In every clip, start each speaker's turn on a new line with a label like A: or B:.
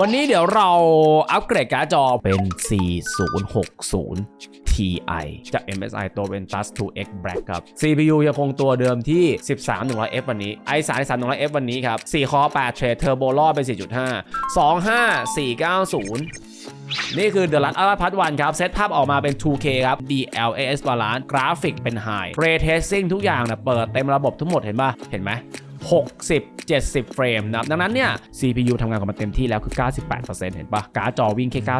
A: วันนี้เดี๋ยวเราอัปเกรดการ์ดจอเป็น 4060 Ti จาก MSI ตัว Ventus 2X Black ครับ CPU ยังคงตัวเดิมที่ 13-100F วันนี้ i3 3-100F วันนี้ครับ 4 คอ8 Thread Turbo รอบเป็น 4.5 25490นี่คือ The Last of Us Part 1ครับ เซตภาพออกมาเป็น 2K ครับ DLAS Balance กราฟิกเป็น High Ray Tracing ทุกอย่างนะเปิดเต็มระบบทั้งหมดเห็นปะเห็นไหม 60 70 เฟรมนะครับดังนั้นเนี่ย CPU ทำงานกับมันเต็มที่แล้วคือ 98%เห็นปะการ์ดจอวิ่งแค่ 90%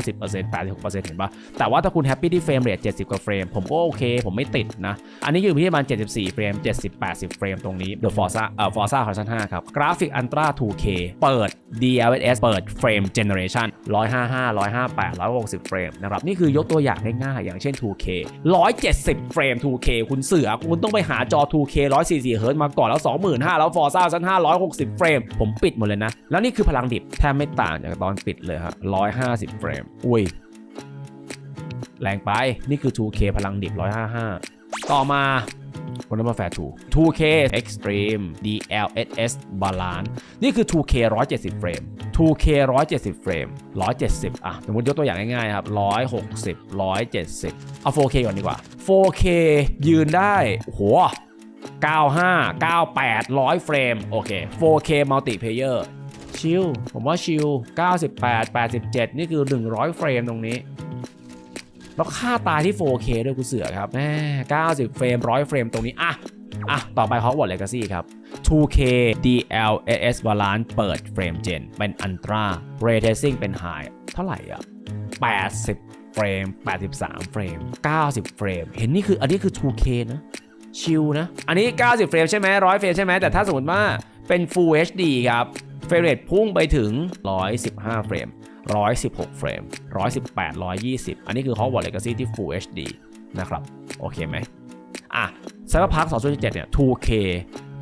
A: 86%เห็นปะแต่ว่าถ้าคุณแฮปปี้ที่เฟรมเรท70 กว่าเฟรม ผมก็โอเค ผมไม่ติดนะ อันนี้อยู่ที่ประมาณ 74 เฟรม 70 80 เฟรมตรงนี้ The Forza เอ่อ Forza Horizon 5ครับกราฟิก Ultra 2K เปิด DLSS เปิดเฟรม Generation 155 158 160 เฟรมนะครับนี่คือยกตัวอย่างง่ายๆอย่างเช่น 2K 170 เฟรม 2K คุณเสือคุณต้องไปหาจอ 2K 144เฮิร์ตมาก่อนแล้ว25,000แล้ว Forza Horizon 5 160 เฟรม ผมปิดหมดเลยนะ แล้วนี่คือพลังดิบแทบไม่ต่างจากตอนปิดเลยฮะ150 เฟรม อุ้ย แรงไป นี่คือ 2K พลังดิบ 155 ต่อมา Modern Warfare 2 2K Extreme DLSS Balance นี่คือ 2K 170 เฟรม 2K 170 เฟรม 170 อะ สมมติยกตัวอย่างง่ายๆครับ 160 170 เอา 4K ก่อนดีกว่า 4K ยืนได้โห 95 98 100 เฟรม โอเค 4K Multiplayer ชิล ผมว่าชิล 98 87 นี่คือ 100 เฟรมตรงนี้ แล้วค่าตายที่ 4K ด้วยกูเสือครับแม่90 เฟรม 100 เฟรมตรงนี้ อะ อะ ต่อไป Hogwarts Legacy ครับ 2K DLSS Balance เปิดเฟรมเจน เป็น Ultra Ray Tracing เป็น High เท่าไหร่อะ 80 เฟรม 83 เฟรม 90 เฟรม เห็นนี่คือ อันนี้คือ 2K นะ ชิลนะ อันนี้ 90 เฟรมใช่ไหม100เฟรมใช่ไหมแต่ถ้าสมมติว่าเป็น Full HD ครับ เฟรมเรทพุ่งไปถึง 115 เฟรม 116 เฟรม 118 120 อันนี้คือ Hogwarts Legacy ที่ Full HD นะครับ โอเคไหมอะ Cyberpunk 2077 เนี่ย 2K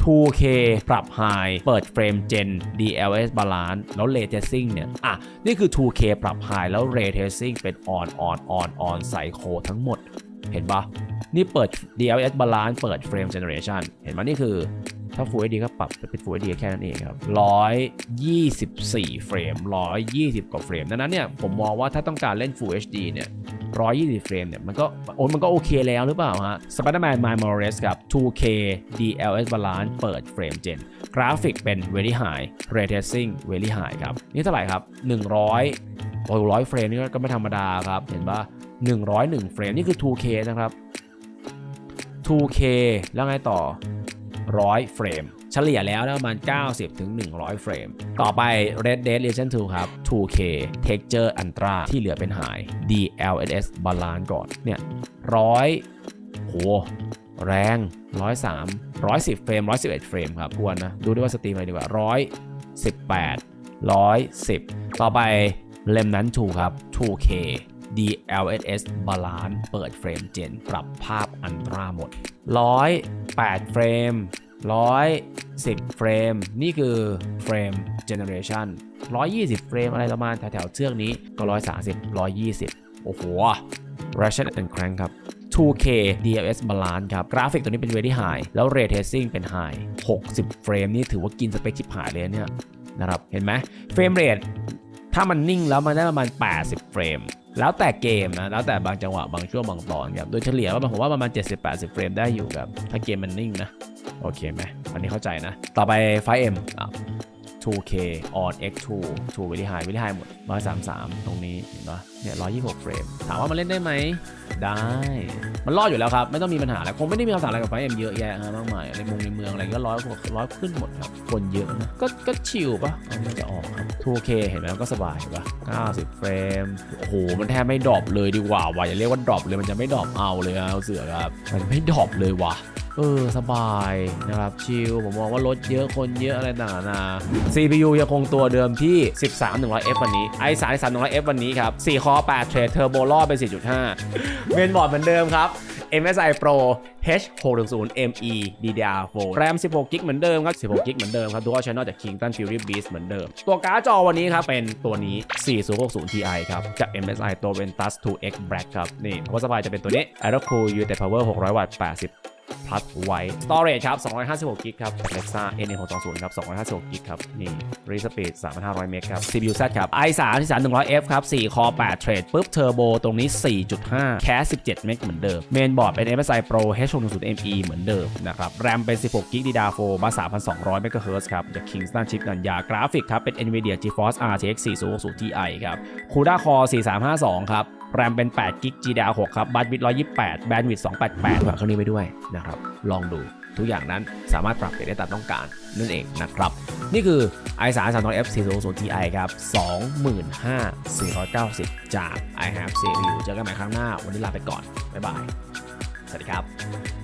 A: 2K ปรับ High เปิดเฟรม Gen DLS Balance แล้ว Ray Tracing เนี่ย อะ นี่คือ 2K ปรับ High แล้ว Ray Tracing เป็น On On On On ใส่โคทั้งหมด เห็นปะนี่เปิด DLS Balance เปิด Frame Generation เห็นไหมนี่คือ ถ้า Full HD ก็ปรับเป็น Full HD แค่นั้นเองครับ 124 เฟรม 120 กว่าเฟรม ดังนั้นเนี่ย ผมมองว่าถ้าต้องการเล่น Full HD เนี่ย 120 เฟรมเนี่ย มันก็ โอ้ยมันก็โอเคแล้วหรือเปล่าฮะ Spider-Man Miles Morales กับ 2K DLS Balance เปิดเฟรม Gen กราฟิกเป็น Very High Ray Tracing Very High ครับ นี่เท่าไหร่ครับ 100โอ้ย100 เฟรมนี่ก็ไม่ธรรมดาครับ เห็นปะ 101 เฟรม นี่คือ 2K นะครับ 2K แล้วไงต่อ 100 เฟรม เฉลี่ยแล้วประมาณ 90 ถึง 100 เฟรม ต่อไป Red Dead Redemption 2 ครับ 2K Texture Ultra ที่เหลือเป็น High DLSS Balance ก่อน เนี่ยร้อยโห แรง 103 110 เฟรม 111 เฟรมครับควรนะ ดูด้วยว่าสตรีมอะไรดีกว่า 118 110 ต่อไป Remnant 2ครับ 2K DLSS Balance เปิดเฟรมเจนปรับภาพอันตราหมด 108 เฟรม 110 เฟรม นี่คือเฟรม generation 120 เฟรมอะไรประมาณแถวๆเชือกนี้ก็ 130 120 โอ้โห Ratchet and Crank ครับ 2K DLS Balance ครับ กราฟิกตัวนี้เป็น very high แล้ว Ray Tracing เป็น high 60 เฟรมนี่ถือว่ากินสเปคชิบหายเลยเนี่ยนะครับ เห็นไหมเฟรมเรทถ้ามันนิ่งแล้วมันได้ประมาณ 80 เฟรม แล้วแต่เกมนะ แล้วแต่บางจังหวะ บางช่วงบางตอนครับ โดยเฉลี่ยว่าผมว่าประมาณ 70-80 เฟรมได้อยู่ครับ ถ้าเกมมันนิ่งนะ โอเคไหมอันนี้เข้าใจนะ ต่อไป 5M อะ 2K on X2 2 very high very high หมด 133 ตรงนี้เห็นปะเนี่ย 126 เฟรม ถามว่ามันเล่นได้ไหม ได้ มันรอดอยู่แล้วครับ ไม่ต้องมีปัญหาแล้ว คงไม่ได้มีคำสั่งอะไรกับ 5M เอ็มเยอะแยะมากมายในเมืองในเมืองอะไรก็ร้อยกว่าร้อยขึ้นหมดครับ คนเยอะนะ ก็ก็ชิลปะอันจะออกครับ 2K เห็นไหมก็สบายปะ90 เฟรม โอ้โห มันแทบไม่ดรอปเลยดีกว่าว่ะอย่าเรียกว่าดรอปเลย มันจะไม่ดรอปเอาเลยเอาเสือครับ มันไม่ดรอปเลยว่ะ เออ สบายนะครับ ชิล ผมมองว่ารถเยอะคนเยอะอะไรต่างๆนานา CPU ยังคงตัวเดิมที่ 13-100F วันนี้ i3 3-100F วันนี้ครับ 4 คอ8 Thread Turbo รอบเป็น 4.5 เมนบอร์ดเหมือนเดิมครับ MSI Pro H610ME DDR4 แรม 16 g b เหมือนเดิมครับ 16 g b เหมือนเดิมครับ Dual Channel จาก Kingston Fury Beast เหมือนเดิม ตัวการ์ดจอวันนี้ครับ เป็นตัวนี้ 4060 Ti ครับ จาก MSI ตัว Ventus 2X Black ครับ นี่หัวสบายจะเป็นตัวนี้ Aerocool UT Power 600 วัตต์80 plus white storage ครับ 256กิกครับ Alexa n 1 6 2 0 ครับ 256กิกครับ นี่ read speed 3,500 เมกครับ CPU Z ครับ i3 ที่3 100F ครับ 4 core 8 thread ปุ๊บ turbo ตรงนี้ 4.5 cache 17 เมกเหมือนเดิม main board เป็น MSI Pro H610ME เหมือนเดิมนะครับ RAM เป็น 16กิก DDR4 บัส3,200 MHz ครับจาก Kingston chip นันยากราฟิกครับ เป็น NVIDIA GeForce RTX 4060 Ti ครับ CUDA Core 4352 ครับ แรมเป็น8กิก GDDR6 ครับบัตวิด128 แบนด์วิด288ฝากเครื่องนี้ไปด้วยนะครับ ลองดูทุกอย่างนั้นสามารถปรับเปลี่ยนได้ตามต้องการนั่นเองนะครับ นี่คือ i3 3 0 f 4 0 0 Ti ครับ 25,490 จาก i have CPU เจอกันใหม่ครั้งหน้า วันนี้ลาไปก่อน บ๊ายบาย สวัสดีครับ